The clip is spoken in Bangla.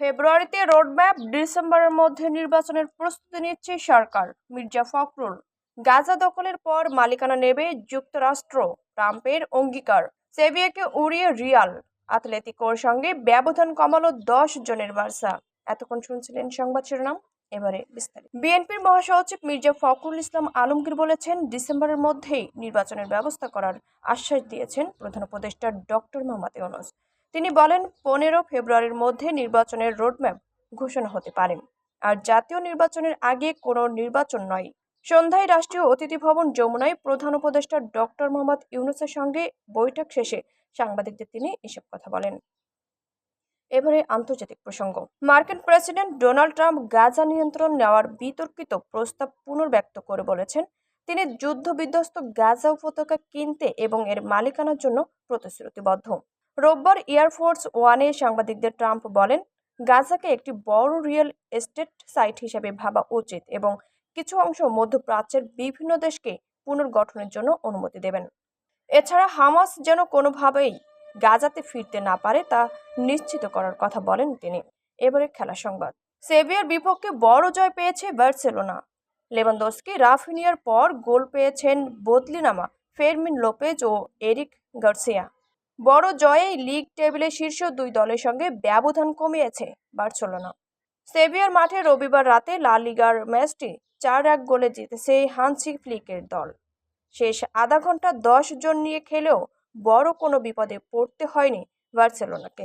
ফেব্রুয়ারিতে রোডম্যাপ ডিসেম্বরের মধ্যে নির্বাচনের প্রস্তুতি নিচ্ছে সরকার। মির্জা ফখরুল, গাজা দখলের পর মালিকানা নেবে যুক্তরাষ্ট্র, ট্রাম্পের অঙ্গীকার, সেভিয়াকে উড়িয়ে রিয়াল। আতলেতিকোর সঙ্গে ব্যবধান কমালো দশ জনের বার্সা। এতক্ষণ শুনছিলেন সংবাদ শিরোনাম, এবারে বিস্তারিত। বিএনপির মহাসচিব মির্জা ফখরুল ইসলাম আলমগীর বলেছেন, ডিসেম্বরের মধ্যেই নির্বাচনের ব্যবস্থা করার আশ্বাস দিয়েছেন প্রধান উপদেষ্টা ডক্টর মোহাম্মদ ইউনুস। তিনি বলেন, পনেরো ফেব্রুয়ারির মধ্যে নির্বাচনের রোডম্যাপ ঘোষণা হতে পারে। আর জাতীয় নির্বাচনের আগে কোনো নির্বাচন নয়। সন্ধ্যায় রাষ্ট্রীয় অতিথি ভবন যমুনায় প্রধান উপদেষ্টা ডক্টর মোহাম্মদ ইউনুসের সঙ্গে বৈঠক শেষে সাংবাদিকদের তিনি এসব কথা বলেন। এবারে আন্তর্জাতিক প্রসঙ্গ। মার্কিন প্রেসিডেন্ট ডোনাল্ড ট্রাম্প গাজা নিয়ন্ত্রণ নেওয়ার বিতর্কিত প্রস্তাব পুনর্ব্যক্ত করে বলেছেন, তিনি যুদ্ধ বিধ্বস্ত গাজা উপত্যকা কিনতে এবং এর মালিকানার জন্য প্রতিশ্রুতিবদ্ধ। রোববার এয়ারফোর্স ওয়ানে সাংবাদিকদের ট্রাম্প বলেন, গাজাকে একটি বড় রিয়েল এস্টেট সাইট হিসেবে ভাবা উচিত এবং কিছু অংশ মধ্যপ্রাচ্যের বিভিন্ন দেশকে পুনর্গঠনের জন্য অনুমতি দেবেন। এছাড়া হামাস যেন কোনোভাবেই গাজাতে ফিরতে না পারে তা নিশ্চিত করার কথা বলেন তিনি। এবারে খেলা সংবাদ। সেভিয়ার বিপক্ষে বড় জয় পেয়েছে বার্সেলোনা। লেভানদস্কি রাফিনিয়ার পর গোল পেয়েছেন বদলিনামা ফেরমিন লোপেজ ও এরিক গার্সিয়া। বড় জয়ে লিগ টেবিলে শীর্ষ দুই দলের সঙ্গে ব্যবধান কমিয়েছে বার্সেলোনা। সেভিয়ার মাঠে রবিবার রাতে লা লিগার ম্যাচটি চার এক গোলে জিতেছে হানসি ফ্লিকের দল। শেষ আধা ঘণ্টা দশ জন নিয়ে খেলেও বড় কোনো বিপদে পড়তে হয়নি বার্সেলোনাকে।